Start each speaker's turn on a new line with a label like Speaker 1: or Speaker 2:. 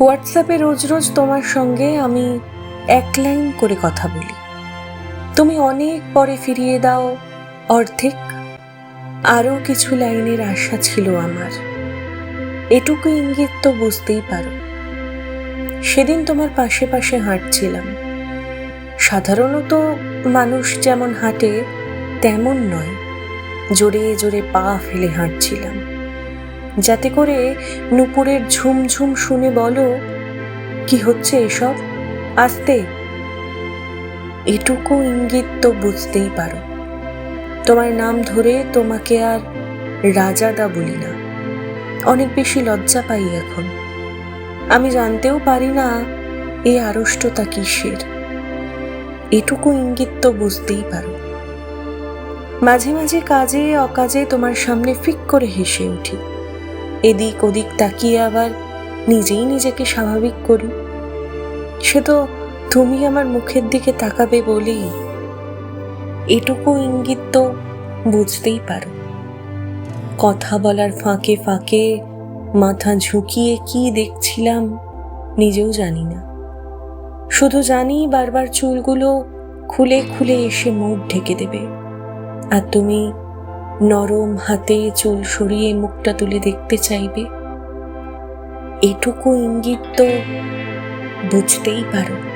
Speaker 1: হোয়াটসঅ্যাপে রোজ রোজ তোমার সঙ্গে আমি এক লাইন করে কথা বলি। তুমি অনেক পরে ফিরিয়ে দাও, অর্ধেক। আরও কিছু লাইনের আশা ছিল আমার। এটুকু ইঙ্গিত তো বুঝতেই পারো। সেদিন তোমার পাশে পাশে হাঁটছিলাম। সাধারণত মানুষ যেমন হাঁটে, তেমন নয়। জোরে জোরে পা ফেলে হাঁটছিলাম। যাতে করে নুপুরের ঝুমঝুম শুনে বলো, কি হচ্ছে এসব? আস্তে। এটুকু ইঙ্গিত তো বুঝতেই পারো। তোমার নাম ধরে তোমাকে আর রাজাদা বলি না। অনেক বেশি লজ্জা পাই এখন। আমি জানতেও পারি না এ আড়ষ্টতা কিসের। এটুকু ইঙ্গিত তো বুঝতেই পারো। মাঝে মাঝে কাজে অকাজে তোমার সামনে ফিক করে হেসে উঠি। এদিক ওদিক তাকিয়ে আবার নিজেই নিজেকে স্বাভাবিক করি। সে তো তুমি আমার মুখের দিকে তাকাবে বলেই এটুকু ইঙ্গিত তো বুঝতেই পারো। কথা বলার ফাঁকে ফাঁকে মাথা ঝুঁকিয়ে কি দেখছিলাম নিজেও জানি না। শুধু জানি বারবার চুলগুলো খুলে খুলে এসে মুখ ঢেকে দেবে। আর তুমি নরম হাতে চুল সরিয়ে মুখটা তুলে দেখতে চাইবে। এটুকু ইঙ্গিত তো বুঝতেই পারো।